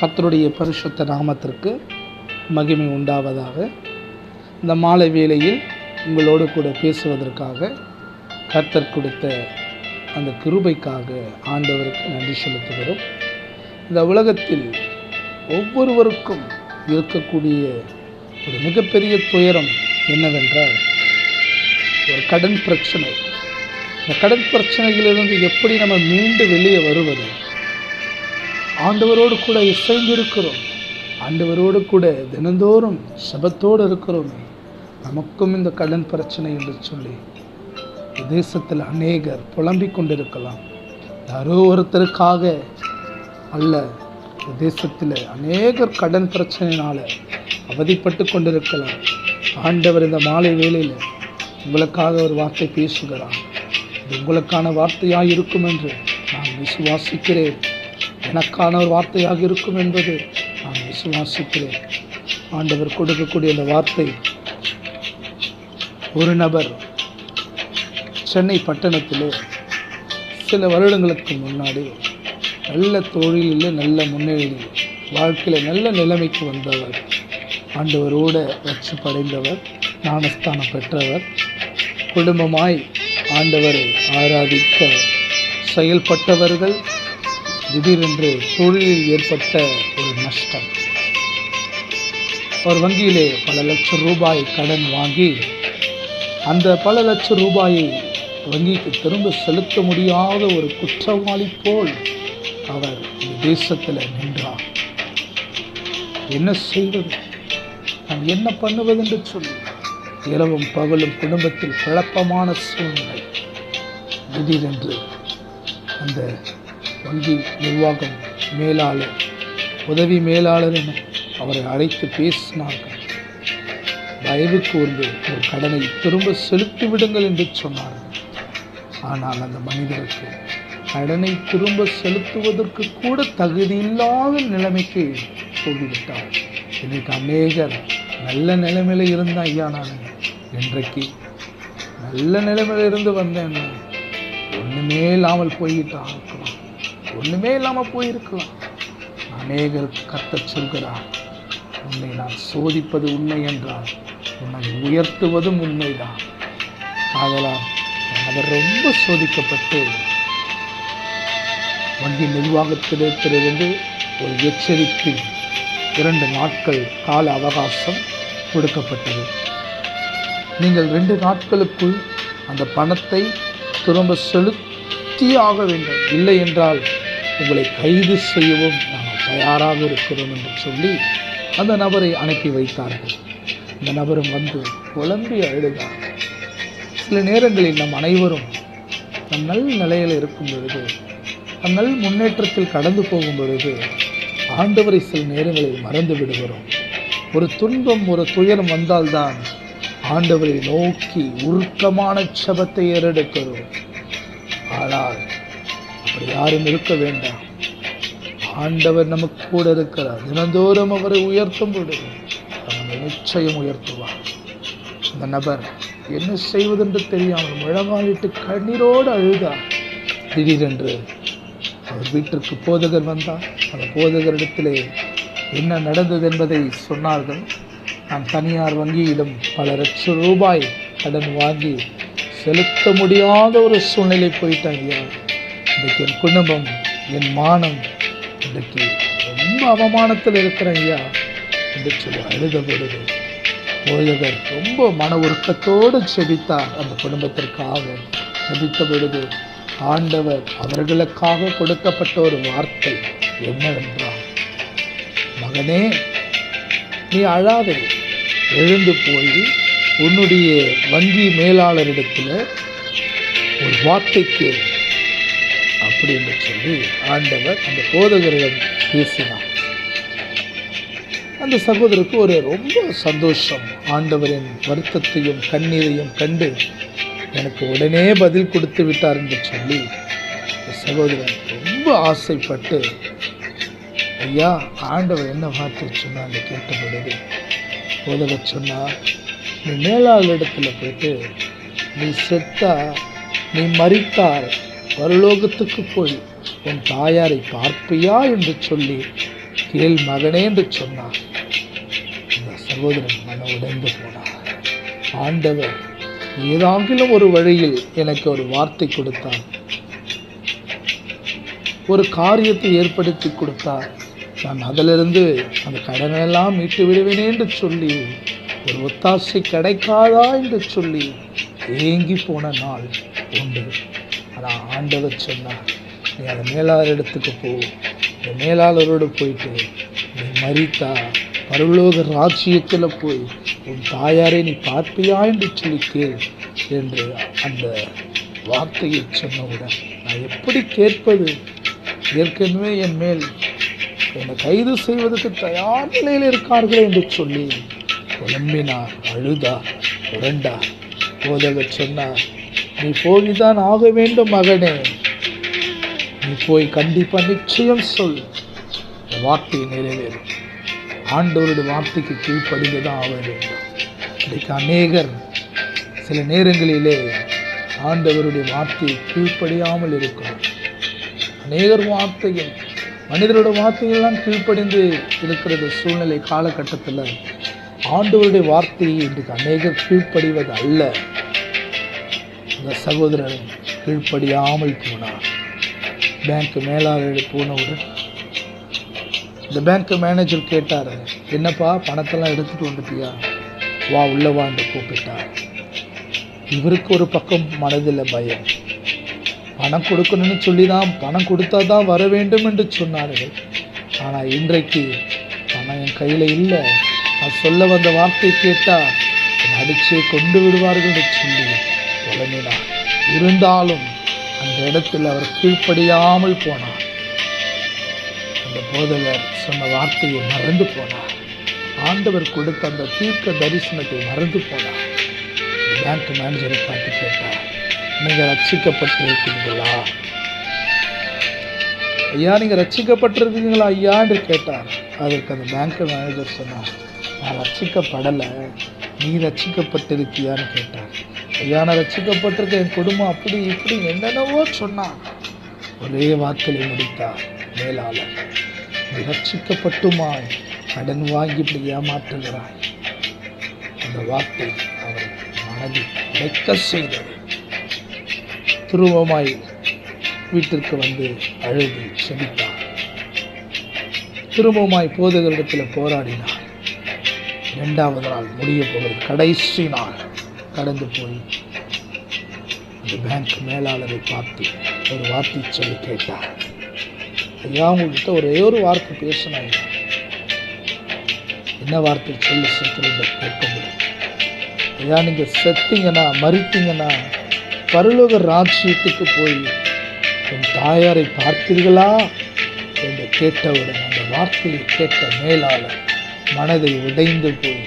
கர்த்தருடைய பரிசுத்த நாமத்திற்கு மகிமை உண்டாவதாக. இந்த மாலை வேளையில் உங்களோடு கூட பேசுவதற்காக கர்த்தர் கொடுத்த அந்த கிருபைக்காக ஆண்டவருக்கு நன்றி செலுத்துகிறோம். இந்த உலகத்தில் ஒவ்வொருவருக்கும் இருக்கக்கூடிய ஒரு மிகப்பெரிய துயரம் என்னவென்றால் ஒரு கடன் பிரச்சனை. இந்த கடன் பிரச்சனைகளிலிருந்து எப்படி நம்ம மீண்டு வெளியே வருவது? ஆண்டவரோடு கூட இசைந்திருக்கிறோம். ஆண்டவரோடு கூட தினந்தோறும் சபத்தோடு இருக்கிறோம். நமக்கும் இந்த கடன் பிரச்சனை என்று சொல்லி தேசத்தில் அநேகர் புலம்பிக் கொண்டிருக்கலாம். யாரோ ஒருத்தருக்காக அல்ல தேசத்தில் அநேகர் கடன் பிரச்சனையினால் அவதிப்பட்டு கொண்டிருக்கலாம். ஆண்டவர் இந்த மாலை வேளையில் உங்களுக்காக ஒரு வார்த்தை பேசுகிறார். இது உங்களுக்கான வார்த்தையாக இருக்கும் என்று நான் விசுவாசிக்கிறேன். எனக்கான ஒரு வார்த்தையாக இருக்கும் என்பது நான் விசுவாசிக்கிறேன். ஆண்டவர் கொடுக்கக்கூடிய அந்த வார்த்தை ஒரு நபர் சென்னை பட்டணத்தில் சில வருடங்களுக்கு முன்னாடி நல்ல தொழிலில் நல்ல முன்னேறி வாழ்க்கையில் நல்ல நிலைமைக்கு வந்தவர் ஆண்டவரோடு வச்சு படைந்தவர் ஞானஸ்தானம் பெற்றவர் குடும்பமாய் ஆண்டவரை ஆராதிக்க செயல்பட்டவர்கள் திடீரென்று தொழிலில் ஏற்பட்ட ஒரு நஷ்டம். அவர் வங்கியிலே பல லட்சம் ரூபாய் கடன் வாங்கி அந்த பல லட்சம் ரூபாயை வங்கிக்கு திரும்ப செலுத்த முடியாத ஒரு குற்றவாளி போல் அவர் தேசத்தில் நின்றார். என்ன செய்வது? நான் என்ன பண்ணுவது என்று சொல்லி இரவும் பகலும் குடும்பத்தில் குழப்பமான சூழ்நிலை. திடீரென்று அந்த வங்கி நிர்வாகம் மேலாளர் உதவி மேலாளர் என அவரை அழைத்து பேசினார்கள். தயவு கூர்ந்து ஒரு கடனை திரும்ப செலுத்தி விடுங்கள் என்று சொன்னார்கள். ஆனால் அந்த மனிதருக்கு கடனை திரும்ப செலுத்துவதற்கு கூட தகுதியில்லாத நிலைமைக்கு போய்விட்டார். இன்றைக்கு அநேகர் நல்ல நிலைமையில இருந்த ஐயா நான் இன்றைக்கு நல்ல நிலைமையில இருந்து வந்தேன். ஒன்றுமே ஒண்ணுமே இல்லாமல் போய்விட்டான் ஒன்றுமே ஒண்ணுமே இல்லாமல் போயிருக்கலாம் அநேகர் கத்தச் சொல்கிறார் உன்னை நான் சோதிப்பது உண்மை என்றால் உன்னை உயர்த்துவதும் உண்மைதான். ஆகலாம் அவர் ரொம்ப சோதிக்கப்பட்டு வங்கி நிர்வாகத்திடத்திலிருந்து ஒரு எச்சரிக்கை இரண்டு நாட்கள் கால அவகாசம் கொடுக்கப்பட்டது. நீங்கள் ரெண்டு நாட்களுக்குள் அந்த பணத்தை திரும்ப செலுத்தி ஆக வேண்டும். இல்லை என்றால் உங்களை கைது செய்யவும் நாங்கள் தயாராக இருக்கிறோம் என்று சொல்லி அந்த நபரை அனுப்பி வைத்தார்கள். அந்த நபரும் வந்து குழம்பி அழுதார். சில நேரங்களில் நம் அனைவரும் நம் நல் நிலையில் இருக்கும் பொழுது நம் நல் முன்னேற்றத்தில் கடந்து போகும் பொழுது ஆண்டவரை சில நேரங்களில் மறந்து விடுகிறோம். ஒரு துன்பம் ஒரு துயரம் வந்தால்தான் ஆண்டவரை நோக்கி உருக்கமான சபத்தை ஏறெடுக்கிறோம். ஆனால் அப்படி யாரும் இருக்க வேண்டாம். ஆண்டவர் நமக்கு கூட இருக்கிறார். தினந்தோறும் அவரை உயர்த்தும் பொழுது நிச்சயம் உயர்த்துவார். அந்த நபர் என்ன செய்வதென்று தெரியாமல் முழங்காலிட்டு கண்ணீரோடு அழுதார். திடீரென்று அவர் வீட்டிற்கு போதகர் வந்தார். அந்த போதகரிடத்திலே என்ன நடந்தது என்பதை சொன்னார்கள். நான் தனியார் வங்கியிடம் பல லட்சம் ரூபாய் கடன் வாங்கி செலுத்த முடியாத ஒரு சூழ்நிலை போயிட்டேன் ஐயா இன்றைக்கு என் குடும்பம் என் மானம் இன்றைக்கு ரொம்ப அவமானத்தில் இருக்கிறேன் ஐயா என்று சொல்லி அழுத பொழுது போதகர் ரொம்ப மன உருக்கத்தோடு செபித்தார். அந்த குடும்பத்திற்காக செபித்த பொழுது ஆண்டவர் அவர்களுக்காக கொடுக்கப்பட்ட ஒரு வார்த்தை என்னவென்றால் மகனே நீ அழாதே எழுந்து போய் உன்னுடைய வங்கி மேலாளரிடத்தில் ஒரு வார்த்தைக்கு அப்படி என்று சொல்லி ஆண்டவர் அந்த போதகரிடம் பேசினார். அந்த சகோதரருக்கு ஒரு ரொம்ப சந்தோஷம். ஆண்டவரின் வருத்தத்தையும் கண்ணீரையும் கண்டு எனக்கு உடனே பதில் கொடுத்து விட்டார் என்று சொல்லி அந்த சகோதரன் ரொம்ப ஆசைப்பட்டு ஐயா ஆண்டவர் என்ன வார்த்தை சொன்னான்னு கேட்ட பொழுது போதகர் சொன்னார் நீ மேலாளரிடத்துல போயிட்டு நீ செத்தா நீ மறித்தார் பரலோகத்துக்கு போய் உன் தாயாரை பார்ப்பியா என்று சொல்லி கேள் மகனே என்று சொன்னார். இந்த சகோதரன் மன உடைந்து போனார். ஆண்டவர் ஏதாங்கிலும் ஒரு வழியில் எனக்கு ஒரு வார்த்தை கொடுத்தார். ஒரு காரியத்தை ஏற்படுத்தி கொடுத்தார். நான் அதிலிருந்து அந்த கடனெல்லாம் மீட்டு விடுவேனே என்று சொல்லி ஒரு ஒத்தாசை கிடைக்காதா என்று சொல்லி ஏங்கி போன நாள் உண்டு ஆண்டவர் சொன்னார் நீ அந்த மேலாளர் இடத்துக்கு போ. இந்த மேலாளரோடு போயிட்டு நீ மறித்தா பரலோக ராஜ்யத்தில் போய் உன் தாயாரை நீ பார்ப்பியா என்று சொல்லி கேள் என்று அந்த வார்த்தையை சொன்னவுடன் நான் எப்படி கேட்பது? ஏற்கனவே என் மேல் என்னை கைது செய்வதற்கு தயார் நிலையில் இருக்கார்கள் என்று சொல்லி குழம்பினார் அழுதா புரண்டா போதக சொன்னார் நீ போய்தான் ஆக வேண்டும் மகனே. நீ போய் கண்டிப்பாக நிச்சயம் சொல். வார்த்தை நிறைவேறும் ஆண்டவருடைய வார்த்தைக்கு கீழ்ப்படிந்து தான் ஆக வேண்டும். இன்றைக்கு அநேகர் சில நேரங்களிலே ஆண்டவருடைய வார்த்தையை கீழ்ப்படியாமல் இருக்கிறோம். அநேகர் வார்த்தைகள் மனிதரோட வார்த்தைகள்லாம் கீழ்ப்படிந்து இருக்கிறது சூழ்நிலை காலகட்டத்தில். ஆண்டவருடைய வார்த்தையை இன்றைக்கு அநேகர் கீழ்ப்படிவது அல்ல இந்த சகோதரர் கீழ்ப்படியாமல் போனார். பேங்க் மேலாளர்கள் போனவுடன் இந்த பேங்க் மேனேஜர் கேட்டார் என்னப்பா பணத்தெல்லாம் எடுத்துகிட்டு வந்துட்டியா? வா உள்ள என்று கூப்பிட்டார். இவருக்கு ஒரு பக்கம் மனதில் பயம். பணம் கொடுக்கணும்னு சொல்லி தான் பணம் கொடுத்தா தான் வர வேண்டும் என்று சொன்னார்கள். ஆனால் இன்றைக்கு பணம் என் கையில் இல்லை. நான் சொல்ல வந்த வார்த்தை கேட்டால் அடித்து கொண்டு விடுவார்கள் என்று சொல்லி புலம்பினார் இருந்தாலும் அந்த இடத்தில் அவர் கீழ்ப்படியாமல் போனார். அந்த போதகர் சொன்ன வார்த்தையை மறந்து போனார். ஆண்டவர் கொடுத்த அந்த தீர்க்க தரிசனத்தை மறந்து போனார். பேங்க் மேனேஜரை பார்த்து கேட்டார் நீங்கள் ரட்சிக்கப்பட்டிருக்கீங்களா ஐயா நீங்கள் ரட்சிக்கப்பட்டிருக்கீங்களா ஐயா என்று கேட்டார். அதற்கு அந்த பேங்க் மேனேஜர் சொன்னார் நான் ரட்சிக்கப்படலை. நீ ரட்சிக்கப்பட்டிருக்கியான்னு கேட்டார். கல்யாணம் ரசிக்கப்பட்டிருக்க என் குடும்பம் அப்படி இப்படி என்னென்னவோ சொன்னான் ஒரே வாக்கிலே முடித்தார் மேலாளர். நீ ரட்சிக்கப்பட்டுமாய் கடன் வாங்கி இப்படி ஏமாற்றுகிறாய். அந்த வார்த்தை அவர் மனதில் உடைக்க செய்தது. துருவமாய் வீட்டிற்கு வந்து அழுது செபித்தார். திரும்பவுமாய் போதகரிடத்தில் போராடினார். இரண்டாவது நாள் முடிய போகிறது கடைசி நாள். கடந்து போய் இந்த பேங்க் மேலாளரை பார்த்து ஒரு வார்த்தை சொல்லி கேட்டார். ஐயா உங்கள்கிட்ட ஒரே ஒரு வார்த்தை பேசணும் என்ன வார்த்தை சொல்லி செத்துருந்த கேட்க முடியும் ஐயா நீங்கள் செத்தீங்கன்னா மறித்தீங்கன்னா பரலோக ராஜ்யத்துக்கு போய் என் தாயாரை பார்த்தீர்களா? என்று கேட்டவுடன் அந்த வார்த்தையை கேட்ட மேலாளர் மனதை உடைந்து போய்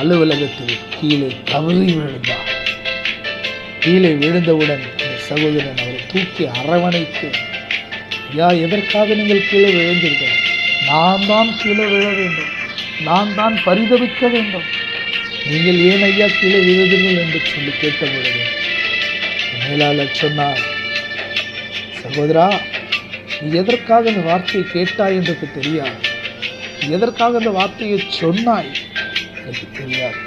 அலுவலகத்தில் கீழே தவறி விழுந்தார் கீழே விழுந்தவுடன் அந்த சகோதரன் அவரை தூக்கி அரவணைத்து ஐயா எதற்காக நீங்கள் கீழே விழுந்தீர்கள்? நான் தான் கீழே விழ வேண்டும். நான் தான் பரிதவிக்க வேண்டும். நீங்கள் ஏன் ஐயா கீழே விழுதுங்கள் என்று சொல்லி கேட்ட பொழுது மேலாளர் சொன்னார் சகோதரா நீ எதற்காக அந்த வார்த்தையை கேட்டாய் என்றுக்கு தெரியாது. எதற்காக அந்த வார்த்தையை சொன்னாய்? எனக்கு தெரியாது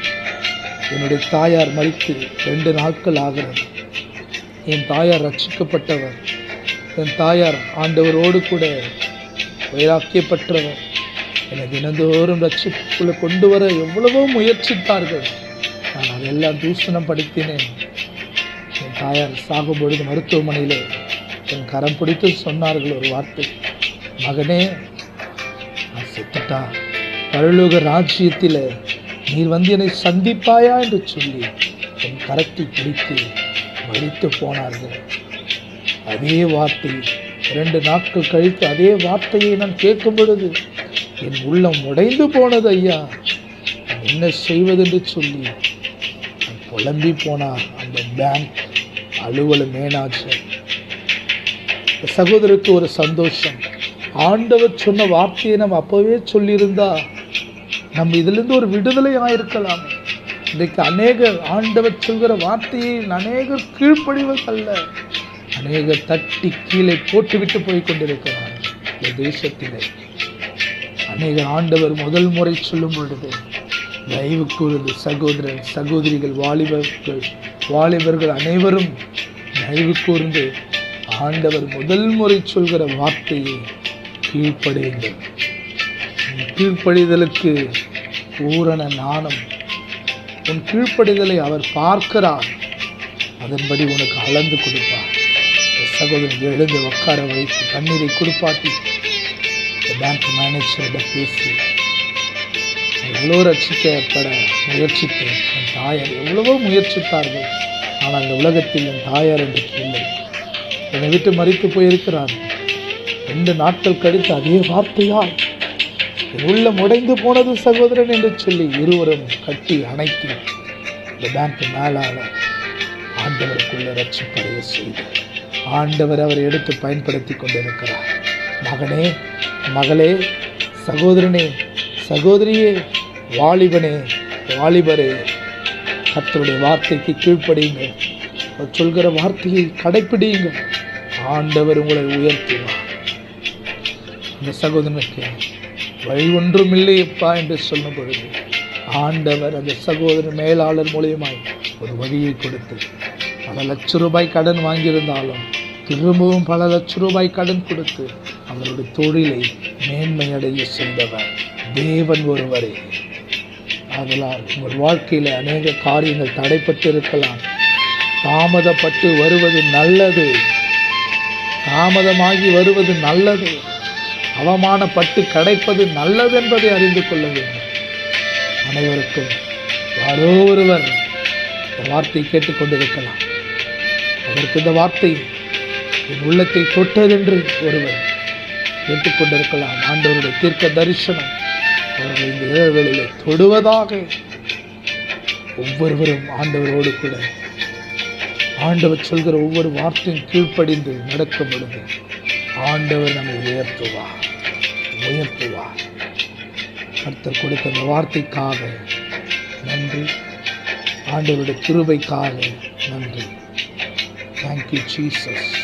என்னுடைய தாயார் மறித்து ரெண்டு நாட்கள் ஆகிறது. என் தாயார் ரட்சிக்கப்பட்டவர் என் தாயார் ஆண்டவரோடு கூட வைராக்கியப்பட்டவர். என்னை தினந்தோறும் ரட்சிப்புக்குள்ளே கொண்டு வர எவ்வளவோ முயற்சித்தார்கள். நான் அதெல்லாம் தூஷணம் படுத்தினேன். என் தாயார் சாகும்பொழுது மருத்துவமனையில் என் கரம் பிடித்து சொன்னார்கள் ஒரு வார்த்தை. மகனே நான் செத்துட்டா. பரலோக ராஜ்யத்தில் நீர் வந்து என்னை சந்திப்பாயா என்று சொல்லி என் கரத்தை பிடித்து மறித்து போனார்கள். அதே வார்த்தை இரண்டு நாட்கள் கழித்து அதே வார்த்தையை நான் கேட்கும் பொழுது என் உள்ளம் உடைந்து போனது ஐயா. நான் என்ன செய்வதென்று சொல்லி நான் புலம்பி போனார் அந்த பேங்க் அலுவல மேனாஜர் சகோதரருக்கு ஒரு சந்தோஷம். ஆண்டவர் சொன்ன வார்த்தையை நம்ம அப்போவே சொல்லியிருந்தா நம்ம இதிலிருந்து ஒரு விடுதலை ஆயிருக்கலாம் இன்றைக்கு அநேகர் ஆண்டவர் சொல்கிற வார்த்தையை அநேகர் கீழ்ப்படிவதல்ல. அநேகர் தட்டி கீழே போட்டுவிட்டு போய் கொண்டிருக்கிறார் இந்த தேசத்திலே. அநேக ஆண்டவர் முதல் முறை சொல்லும் பொழுது தயவு கூறுது சகோதரன் சகோதரிகள் வாலிபர்கள் வாலிபர்கள் அனைவரும் தயவு கூர்ந்து ஆண்டவர் முதல் முறை சொல்கிற வார்த்தையை கீழ்ப்படையுங்கள். கீழ்ப்படிதலுக்கு பூரண நாணம் உன் கீழ்ப்படிதலை அவர் பார்க்கிறார். அதன்படி உனக்கு அளந்து கொடுப்பார். சகோதரன் எழுந்து உட்கார வைத்து தண்ணீரை கொடுப்பாட்டி பேங்க் மேனேஜரிடம் பேசி எவ்வளோ ரசிக்கப்பட முயற்சித்தேன். என் தாயார் எவ்வளவோ முயற்சித்தார்கள். ஆனால் இந்த உலகத்தில் என் தாயார் என்று இல்லை. என்னை விட்டு மறித்து போயிருக்கிறார் ரெண்டு நாட்கள் கழித்து அதே வார்த்தையால் உள்ளம் உடைந்து போனது சகோதரன் என்று சொல்லி இருவரும் கட்டி அணைத்து இந்த பேங்க் மேலாளர் ஆண்டவருக்குள்ள ரட்சிப்படைய செய்து ஆண்டவர் அவரை எடுத்து பயன்படுத்தி கொண்டிருக்கிறார். மகனே மகளே சகோதரனே சகோதரியே வாலிபனே வாலிபரே கத்தருடைய வார்த்தைக்கு கீழ்ப்படியுங்க அவர் சொல்கிற வார்த்தையை கடைப்பிடியுங்கள். ஆண்டவர் உங்களை உயர்த்துவார். அந்த சகோதரனுக்கு வழி ஒன்றும் இல்லையப்பா என்று சொல்லும் பொழுது ஆண்டவர் அந்த சகோதரன் மேலாளர் மூலியமாய் ஒரு வழியை கொடுத்து பல லட்ச ரூபாய் கடன் வாங்கியிருந்தாலும் திரும்பவும் பல லட்ச ரூபாய் கடன் கொடுத்து அவருடைய தொழிலை மேன்மையடைய செய்தவர் தேவன் ஒருவரே. அதனால் உங்கள் வாழ்க்கையில் அநேக காரியங்கள் தடைப்பட்டு இருக்கலாம் தாமதப்பட்டு வருவது நல்லது. தாமதமாகி வருவது நல்லது. அவமானப்பட்டு கிடைப்பது நல்லது என்பதை அறிந்து கொள்ள வேண்டும். அனைவருக்கும் யாரோ ஒருவர் இந்த வார்த்தையை கேட்டுக்கொண்டிருக்கலாம் அதற்கு இந்த வார்த்தை என் உள்ளத்தை தொட்டதென்று ஒருவர் கேட்டுக்கொண்டிருக்கலாம் ஆண்டவருடைய தீர்க்க தரிசனம் அவர்கள் இந்த இழவெளியில் தொடுவதாக ஒவ்வொருவரும் ஆண்டவரோடு கூட ஆண்டவர் சொல்கிற ஒவ்வொரு வார்த்தையும் கீழ்ப்படிந்து நடக்க முடியும் ஆண்டவர் நம்மை உயர்த்துவார். உயர்த்துவார். கர்த்தர் கொடுத்த அந்த வார்த்தைக்காக நன்றி. ஆண்டவருடைய கிருபைக்காக நன்றி. Thank you Jesus